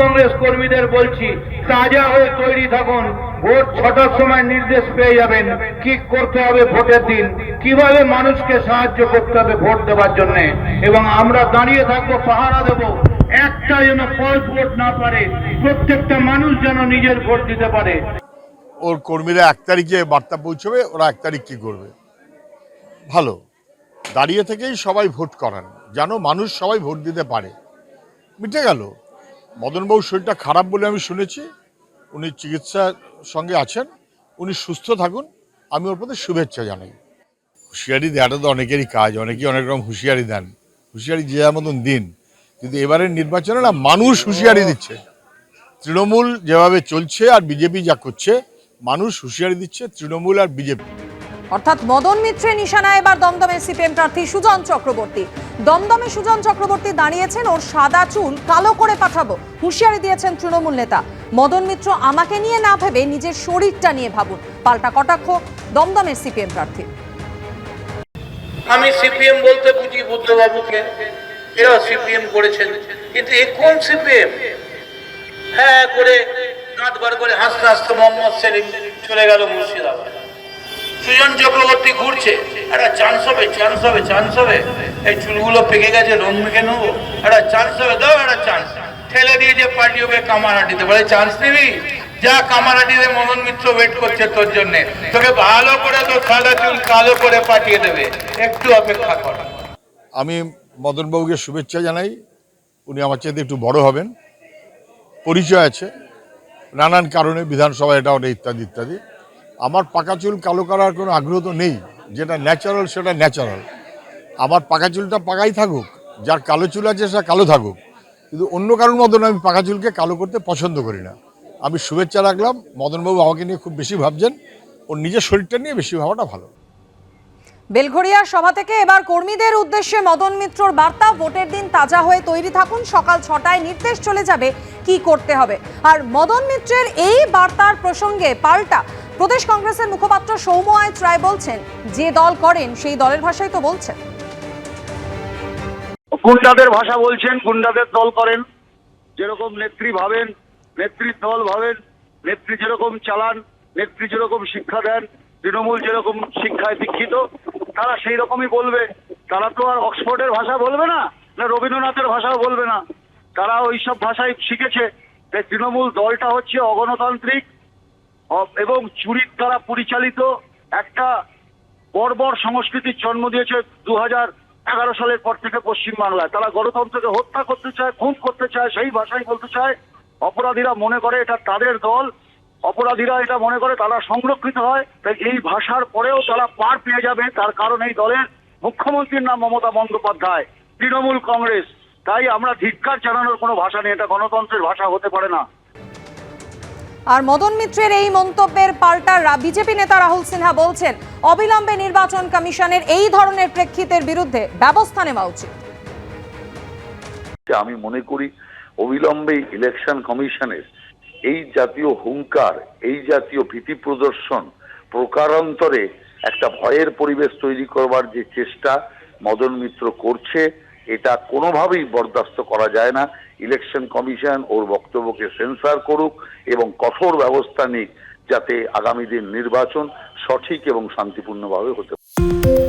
কংগ্রেস কর্মীদের বলছি, তাজা হয়ে তৈরি থাকুন। ভোট ছটার সময় নির্দেশ পেয়ে যাবেন কি করতে হবে ভোটের দিন, কীভাবে মানুষকে সাহায্য করতে হবে ভোট দেওয়ার জন্য। এবং আমরা দাঁড়িয়ে থাকব, পাহারা দেব, একটা যেন ফলস ভোট না পারে, প্রত্যেকটা মানুষ যেন নিজের ভোট দিতে পারে। ওর কর্মীরা এক তারিখে বার্তা পৌঁছবে, ওরা এক তারিখ কি করবে? ভালো। দাঁড়িয়ে থেকেই সবাই ভোট করান, যেন মানুষ সবাই ভোট দিতে পারে। মিটে গেল। মদনবাবুর শরীরটা খারাপ বলে আমি শুনেছি। উনি চিকিৎসার সঙ্গে আছেন। উনি সুস্থ থাকুন। আমি ওর প্রতি শুভেচ্ছা জানাই। হুঁশিয়ারি দেওয়াটা তো অনেকেরই কাজ। অনেকেই অনেক রকম হুঁশিয়ারি দেন। হুঁশিয়ারি যে যার মতন দিন। কিন্তু এবারের নির্বাচনে না মানুষ হুঁশিয়ারি দিচ্ছে। তৃণমূল যেভাবে চলছে আর বিজেপি যা করছে, মানুষ হুঁশিয়ারি দিচ্ছে তৃণমূল আর বিজেপি। অর্থাৎ মদন মিত্রের নিশানা এবার দমদমে সিপিএম প্রার্থী সুজন চক্রবর্তী। দমদমে সুজন চক্রবর্তী দাঁড়িয়েছেন, ওর সাদা চুল কালো করে পাঠাবো, হুঁশিয়ারি দিয়েছেন তৃণমূল নেতা। মদন মিত্র আমাকে নিয়ে না ভেবে নিজের শরীরটা নিয়ে ভাবুন। পাল্টা কটাক্ষ দমদমের সিপিএম প্রার্থী। আমি সিপিএম বলতে বুঝি বুদ্ধবাবুকে, এরা সিপিএম করেছেন, কিন্তু এ কোন সিপিএম? হ্যাঁ করে করে হাসতে হাসতে মোহাম্মদ সেলিম চলে গেল মুর্শিদাবাদ। সুজন চক্রবর্তী ঘুরছে। একটা চান্স হবে চান্স হবে চান্স হবে। এই চুলগুলো পেকে গেছে রং মেখে নেব। একটা চান্স হবে, দাও একটা চান্স ঠেলে দিয়ে যে পার্টি ওকে কামারহাটিতে বলে চান্স নিবি? যা কামারহাটিতে মদন মিত্র ওয়েট করছে তোর জন্য। তোকে ভালো করে তোর সাদা চুল কালো করে পাঠিয়ে দেবে। একটু অপেক্ষা কর। আমি মদনবাবুকে শুভেচ্ছা জানাই। উনি আমার চাইতে একটু বড় হবেন। পরিচয় আছে। নানান কারণে বিধানসভা এটা ওটা ইত্যাদি ইত্যাদি। আমার পাকা চুল কালো করার কোনো আগ্রহ তো নেই। যেটা ন্যাচারাল সেটা ন্যাচারাল আমার পাকা চুলটা পাকাই থাকুক, যার কালো চুল আছে সেটা কালো থাকুক। কিন্তু অন্য কারোর মতন আমি পাকা চুলকে কালো করতে পছন্দ করি না। আমি শুভেচ্ছা রাখলাম, মদনবাবু আমাকে নিয়ে খুব বেশি ভাবছেন, ওর নিজের শরীরটা নিয়ে বেশি ভাবাটা ভালো। বেলঘড়িয়ার সভা থেকে এবার কর্মীদের উদ্দেশ্যে মদন মিত্রর বার্তা, ভোটের দিন তাজা হয়ে তৈরি থাকুন, সকাল ছটায় নির্দেশ চলে যাবে কি করতে হবে। আর মদন মিত্রের এই বার্তার প্রসঙ্গে পাল্টা প্রদেশ কংগ্রেসের মুখপাত্র সৌম্য আয়ত রায় বলছেন, যে দল করেন সেই দলের ভাষাই তো বলছেন। গুন্ডাদের ভাষা বলছেন গুন্ডাদের দল করেন। যেরকম নেত্রী ভাবেন নেত্রীর দল ভাবেন, নেত্রী যেরকম চালান, নেত্রী যেরকম শিক্ষা দেন, তৃণমূল যেরকম শিক্ষায় দীক্ষিত, তারা সেই রকমই বলবে। তারা তো আর অক্সফোর্ডের ভাষা বলবে না না রবীন্দ্রনাথের ভাষাও বলবে না। তারা ওই সব ভাষাই শিখেছে। তৃণমূল দলটা হচ্ছে অগণতান্ত্রিক এবং চুরির দ্বারা পরিচালিত একটা বর্বর সংস্কৃতির জন্ম দিয়েছে দু এগারো সালের পর থেকে পশ্চিমবাংলায়। তারা গণতন্ত্রকে হত্যা করতে চায়, খুন করতে চায়, সেই ভাষাই বলতে চায়। অপরাধীরা মনে করে এটা তাদের দল, অপরাধীরা এটা মনে করে তারা সংরক্ষিত হয়, তাই এই ভাষার পরেও তারা পার পেয়ে যাবে। তার কারণ এই দলের মুখ্যমন্ত্রীর নাম মমতা বন্দ্যোপাধ্যায়, তৃণমূল কংগ্রেস। তাই আমরা ধিক্কার জানানোর কোনো ভাষা নেই, এটা গণতন্ত্রের ভাষা হতে পারে না। আর মদন মিত্রের এই মন্তব্যের পাল্টা বিজেপি নেতা রাহুল সিনহা বলছেন, অবিলম্বে নির্বাচন কমিশনের এই ধরনের প্রেক্ষিতের বিরুদ্ধে ব্যবস্থা নেওয়া উচিত। আমি মনে করি অবিলম্বে ইলেকশন কমিশনের এই জাতীয় হুঙ্কার, এই জাতীয় ভীতি প্রদর্শন প্রকারান্তরে একটা ভয়ের পরিবেশ তৈরি করবার যে চেষ্টা মদন মিত্র করছে এটা কোনোভাবেই বরদাস্ত করা যায় না। ইলেকশন কমিশন ওর বক্তব্যকে সেন্সার করুক এবং কঠোর ব্যবস্থা নিক যাতে আগামী দিন নির্বাচন সঠিক এবং শান্তিপূর্ণভাবে হতে পারে।